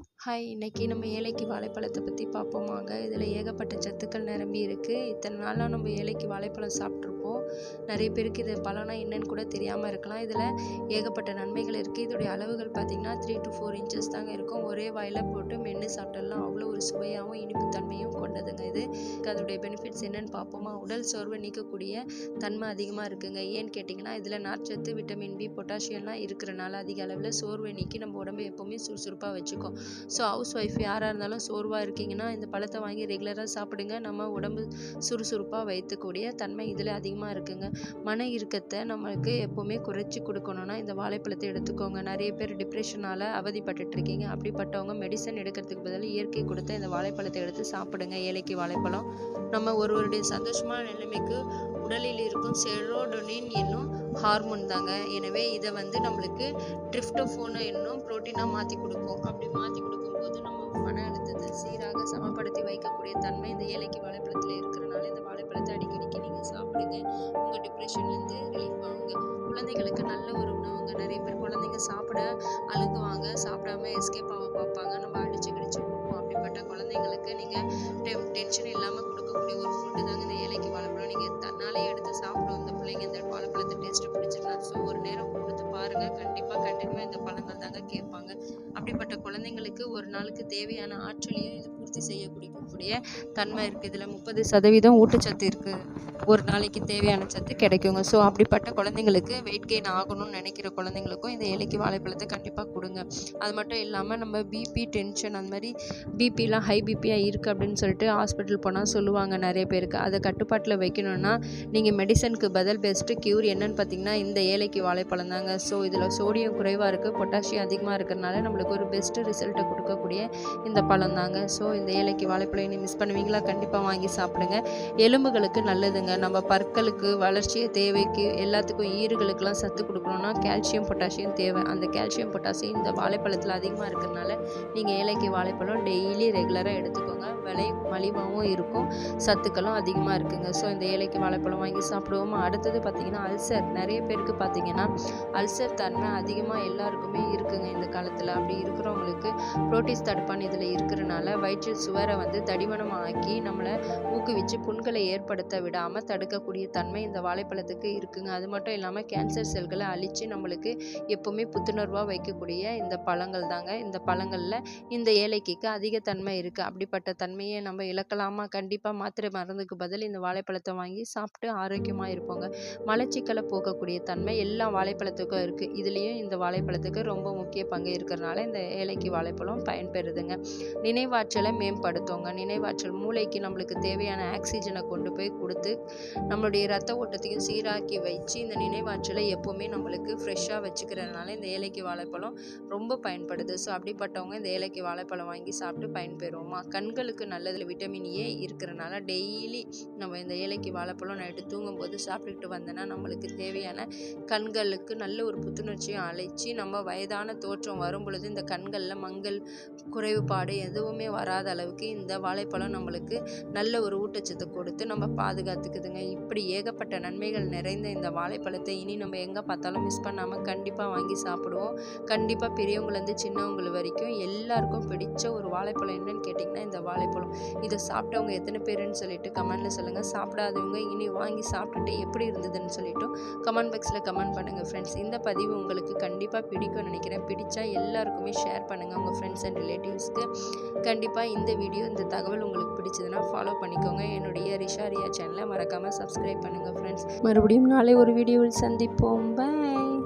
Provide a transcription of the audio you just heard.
Hi இன்னைக்கு நம்ம ஏலைக்கு வாழைப்பழத்தை பற்றி பார்ப்போமாங்க. இதில் ஏகப்பட்ட சத்துக்கள் நிரம்பி இருக்குது இத்தனை நாளாக நம்ம ஏலைக்கு வாழைப்பழம் சாப்பிட்ருப்போம் நிறைய பேருக்கு இது பழம்னா என்னன்னு கூட தெரியாமல் இருக்கலாம். இதில் ஏகப்பட்ட நன்மைகள் இருக்குது இதோடைய அளவுகள் பார்த்திங்கன்னா த்ரீ டு ஃபோர் இன்ச்சஸ் தாங்க இருக்கும். ஒரே வாயில் போட்டு மென்று சாப்பிட்டலாம் அவ்வளோ ஒரு சுவையாகவும் இனிப்புத்தன்மையும் கொண்டதுங்க இது. அதோடைய பெனிஃபிட்ஸ் என்னன்னு பார்ப்போமா? உடல் சோர்வை நீக்கக்கூடிய தன்மை அதிகமாக இருக்குங்க. ஏன்னு கேட்டிங்கன்னா இதில் நார்ச்சத்து விட்டமின் பி பொட்டாசியம்லாம் இருக்கிறனால அதிக அளவில் சோர்வை நீக்கி நம்ம உடம்பை எப்போவுமே சுறுசுறுப்பாக வச்சுக்கும். ஸோ ஹவுஸ் ஒய்ஃப் யாராக இருந்தாலும் சோர்வாக இருக்கீங்கன்னா இந்த பழத்தை வாங்கி ரெகுலராக சாப்பிடுங்க. நம்ம உடம்பு சுறுசுறுப்பாக வைத்துக்கூடிய தன்மை இதில் அதிகமாக இருக்குங்க. மன இறுக்கத்தை நம்மளுக்கு எப்போவுமே குறைச்சி கொடுக்கணும்னா இந்த வாழைப்பழத்தை எடுத்துக்கோங்க. நிறைய பேர் டிப்ரெஷனால் அவதிப்பட்டு இருக்கீங்க அப்படிப்பட்டவங்க மெடிசன் எடுக்கிறதுக்கு பதில் இயற்கை கொடுத்த இந்த வாழைப்பழத்தை எடுத்து சாப்பிடுங்க. ஏலைக்கு வாழைப்பழம். நம்ம ஒருவருடைய சந்தோஷமான நிலைமைக்கு உடலில் இருக்கும் செரோடோனின் என்னும் ஹார்மோன் தாங்க. எனவே இதை வந்து நம்மளுக்கு ட்ரிப்டோஃபோனை என்னும் ப்ரோட்டீனாக மாற்றி கொடுக்கும். அப்படி மாற்றி கொடுக்கும்போது நம்ம மன அழுத்தத்தை சீராக சமப்படுத்தி வைக்கக்கூடிய தன்மை இந்த ஏலைக்கு வாழைப்பழம் அழுகுவாங்க சாப்பிடாம எஸ்கேப் ஆக பார்ப்பாங்க. நம்ம அடிச்சு கிடிச்சு விடுவோம். அப்படிப்பட்ட குழந்தைங்களுக்கு நீங்கள் டென்ஷன் இல்லாமல் கொடுக்கக்கூடிய ஒரு ஃபுட்டு தாங்க இந்த ஏழைக்கு வாழைப்பழம். நீங்கள் தன்னாலே எடுத்து சாப்பிடும் இந்த பிள்ளைங்க இந்த வாழைப்பழத்தை டேஸ்ட்டு பிடிச்சிருக்காது ஸோ ஒரு நேரம் கொடுத்து பாருங்கள் கண்டிப்பாக கண்டிப்பாக இந்த பழங்கள் தாங்க கேட்பாங்க. அப்படிப்பட்ட குழந்தைங்களுக்கு ஒரு நாளுக்கு தேவையான ஆற்றலையும் இது பூர்த்தி செய்யக்கூடிய தன்மை இருக்குது இதில் முப்பது சதவீதம் ஊட்டச்சத்து இருக்குது ஒரு நாளைக்கு தேவையான சத்து கிடைக்குங்க. ஸோ அப்படிப்பட்ட குழந்தைங்களுக்கு வெயிட் கெயின் ஆகணும்னு நினைக்கிற குழந்தைங்களுக்கும் இந்த ஏலைக்கு வாழைப்பழத்தை கண்டிப்பாக கொடுங்க. அது மட்டும் இல்லாமல் நம்ம பிபி டென்ஷன் அந்த மாதிரி பிபிலாம் ஹை பிபியாக இருக்குது அப்படின்னு சொல்லிட்டு ஹாஸ்பிட்டல் போனால் சொல்லுவாங்க நிறைய பேருக்கு. அதை கட்டுப்பாட்டில் வைக்கணும்னா நீங்கள் மெடிசனுக்கு பதில் பெஸ்ட்டு க்யூர் என்னன்னு பார்த்தீங்கன்னா இந்த ஏலைக்கு வாழைப்பழம் தாங்க. ஸோ இதில் சோடியம் குறைவாக இருக்குது பொட்டாசியம் அதிகமாக இருக்கிறனால நம்மளுக்கு ஒரு பெஸ்ட்டு ரிசல்ட்டை கொடுக்கக்கூடிய இந்த பழம் தாங்க. ஸோ இந்த ஏலைக்கு வாழைப்பழம் இனி மிஸ் பண்ணுவீங்களா? கண்டிப்பாக வாங்கி சாப்பிடுங்க. எலும்புகளுக்கு நல்லதுங்க. நம்ம பற்களுக்கு வளர்ச்சியை தேவைக்கு எல்லாத்துக்கும் ஈறுகளுக்கெல்லாம் சத்து கொடுக்கணும்னா கால்சியம் பொட்டாசியம் தேவை. அந்த கால்சியம் பொட்டாசியம் இந்த வாழைப்பழத்தில் அதிகமாக இருக்கிறதுனால நீங்கள் ஏலைக்கு வாழைப்பழம் டெய்லி ரெகுலராக எடுத்துக்கோங்க. விலை மலிவாகவும் இருக்கும். சத்துக்களும் அதிகமாக இருக்குங்க. ஸோ இந்த ஏழைக்கு வாழைப்பழம் வாங்கி சாப்பிடுவோம். அடுத்தது பார்த்திங்கன்னா அல்சர். நிறைய பேருக்கு பார்த்திங்கன்னா அல்சர் தன்மை அதிகமாக எல்லாருக்குமே இருக்குங்க இந்த காலத்தில். அப்படி இருக்கிறவங்களுக்கு புரோட்டீஸ் தடுப்பான் இதில் இருக்கிறனால வயிற்றில் சுவரை வந்து தடிமனம் ஆக்கி நம்மளை ஊக்குவிச்சு புண்களை ஏற்படுத்த விடாமல் தடுக்கக்கூடிய தன்மை இந்த வாழைப்பழத்துக்கு இருக்குங்க. அது மட்டும் இல்லாமல் கேன்சர் செல்களை அழித்து நம்மளுக்கு எப்போவுமே புத்துணர்வாக வைக்கக்கூடிய இந்த பழங்கள் தாங்க இந்த பழங்களில் இந்த ஏலைக்கு அதிக தன்மை இருக்குது அப்படிப்பட்ட தன்மையை நம்ம இழக்கலாமா கண்டிப்பாக மாத்திரை மருந்துக்கு பதில் இந்த வாழைப்பழத்தை வாங்கி சாப்பிட்டு ஆரோக்கியமாக இருப்போங்க. மலச்சிக்கலை போக்கக்கூடிய தன்மை எல்லா வாழைப்பழத்துக்கும் இருக்குது இதுலேயும் இந்த வாழைப்பழத்துக்கு ரொம்ப முக்கிய பங்கு இருக்கிறனால இந்த ஏலைக்கு வாழைப்பழம் பயன்பெறுதுங்க. நினைவாற்றலை மேம்படுத்துங்க. நினைவாற்றல் மூளைக்கு நம்மளுக்கு தேவையான ஆக்சிஜனை கொண்டு போய் கொடுத்து நம்மளுடைய ரத்த ஓட்டத்தையும் சீராக்கி வச்சு இந்த நினைவாற்றலை எப்போவுமே நம்மளுக்கு ஃப்ரெஷ்ஷாக வச்சுக்கிறதுனால இந்த ஏலைக்கு வாழைப்பழம் ரொம்ப பயன்படுது. ஸோ அப்படிப்பட்டவங்க இந்த ஏலைக்கு வாழைப்பழம் வாங்கி சாப்பிட்டு பயன்பெறுவோமா? கண்களுக்கு நல்லதில் விட்டமின் ஏ இருக்கிறனால டெய்லி நம்ம இந்த ஏழைக்கு வாழைப்பழம் நைட்டு தூங்கும்போது சாப்பிட்டுக்கிட்டு வந்தோன்னா நம்மளுக்கு தேவையான கண்களுக்கு நல்ல ஒரு புத்துணர்ச்சியும் அழைச்சி நம்ம வயதான தோற்றம் வரும் பொழுது இந்த கண்களில் மங்கள் குறைவுபாடு எதுவுமே வராத அளவுக்கு இந்த வாழைப்பழம் நம்மளுக்கு நல்ல ஒரு ஊட்டச்சத்தை கொடுத்து நம்ம பாதுகாத்துக்குதுங்க. இப்படி ஏகப்பட்ட நன்மைகள் நிறைந்த இந்த வாழைப்பழத்தை இனி நம்ம எங்கே பார்த்தாலும் மிஸ் பண்ணாமல் கண்டிப்பாக வாங்கி சாப்பிடுவோம். கண்டிப்பாக பெரியவங்கலேருந்து சின்னவங்க வரைக்கும் எல்லாருக்கும் பிடிச்ச ஒரு வாழைப்பழம் என்னன்னு கேட்டிங்கன்னா இந்த வாழைப்பழம் இதை சாப்பிட்டவங்க எத்தனை பேருன்னு சொல்லிட்டு கமெண்ட்டில் சொல்லுங்கள் சாப்பிடாதவங்க இனி வாங்கி சாப்பிட்டுட்டு எப்படி இருந்ததுன்னு சொல்லிட்டு கமெண்ட் பாக்ஸில் கமெண்ட் பண்ணுங்கள் ஃப்ரெண்ட்ஸ் இந்த பதிவு உங்களுக்கு கண்டிப்பாக பிடிக்கும்னு நினைக்கிறேன். பிடிச்சா எல்லாருக்குமே ஷேர் பண்ணுங்கள் உங்கள் ஃப்ரெண்ட்ஸ் அண்ட் ரிலேட்டிவ்ஸ்க்கு கண்டிப்பாக இந்த வீடியோ இந்த தகவல் உங்களுக்கு பிடிச்சதுன்னா ஃபாலோ பண்ணிக்கோங்க. என்னுடைய ரிஷாரியா சேனலை மறக்காமல் சப்ஸ்கிரைப் பண்ணுங்கள் ஃப்ரெண்ட்ஸ் மறுபடியும் நாளை ஒரு வீடியோவில் சந்திப்போம். பாய்